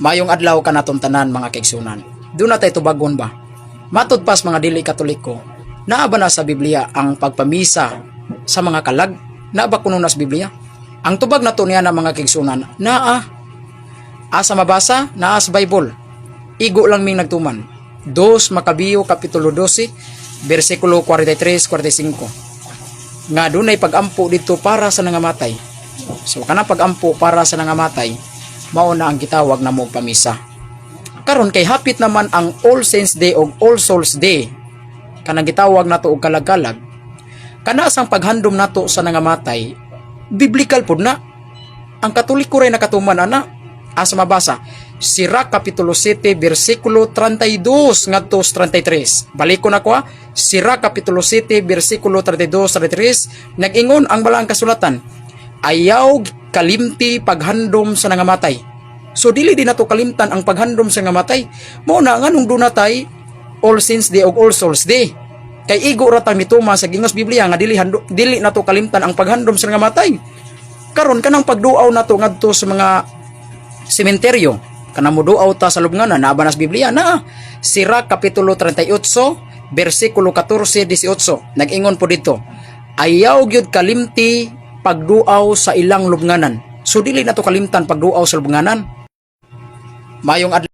Mayong adlaw ka naton tanan mga kaigsunan. Doon na tayo tubagon ba? Matod pas mga dili katoliko, naa ba na sa Biblia ang pagpamisa sa mga kalag? Naa ba kuno na sa Biblia? Ang tubag na niya na mga kaigsunan, naa. Asa mabasa? Naa sa Bible. Igo lang ming nagtuman. 2 Makabiyo Kapitulo 12, versikulo 43-45. Nga dunay pagampo dito para sa nangamatay. So kana pagampo para sa nangamatay, mao na ang gitawag na mo pamisa. Karon kay hapit naman ang All Saints Day o All Souls Day. Kanang gitawag nato og kalag-kalag. Kana sang paghandom nato sa nangamatay, biblical pud na. Ang Katoliko ray nakatuman ana. Asa mabasa? Sira Kapitulo 7, versikulo 32 ngadto sa 33. Balik ko na ko ha. Sira Kapitulo 7, versikulo 32 33. Nag-ingon ang balang kasulatan. Ayaw kalimti paghandom sa nangamatay. So dili din nato kalimtan ang paghandom sa nangamatay. Mao na nganong dunatay All Saints Day ug All Souls Day. Kay igo ratang mituma sa gingos Biblia nga dili hando, dili nato kalimtan ang paghandom sa nangamatay. Karon kanang pagduaw nato ngadto sa mga sementeryo kanang muduaw ta sa lubnganan naa ba nas Biblia na Sira kapitulo 38 bersikulo 14 18 nag-ingon po dito ayaw gyud kalimti pagduaw sa ilang lubnganan. So dili na to kalimtan pagduaw sa lubnganan. Mayong adlaw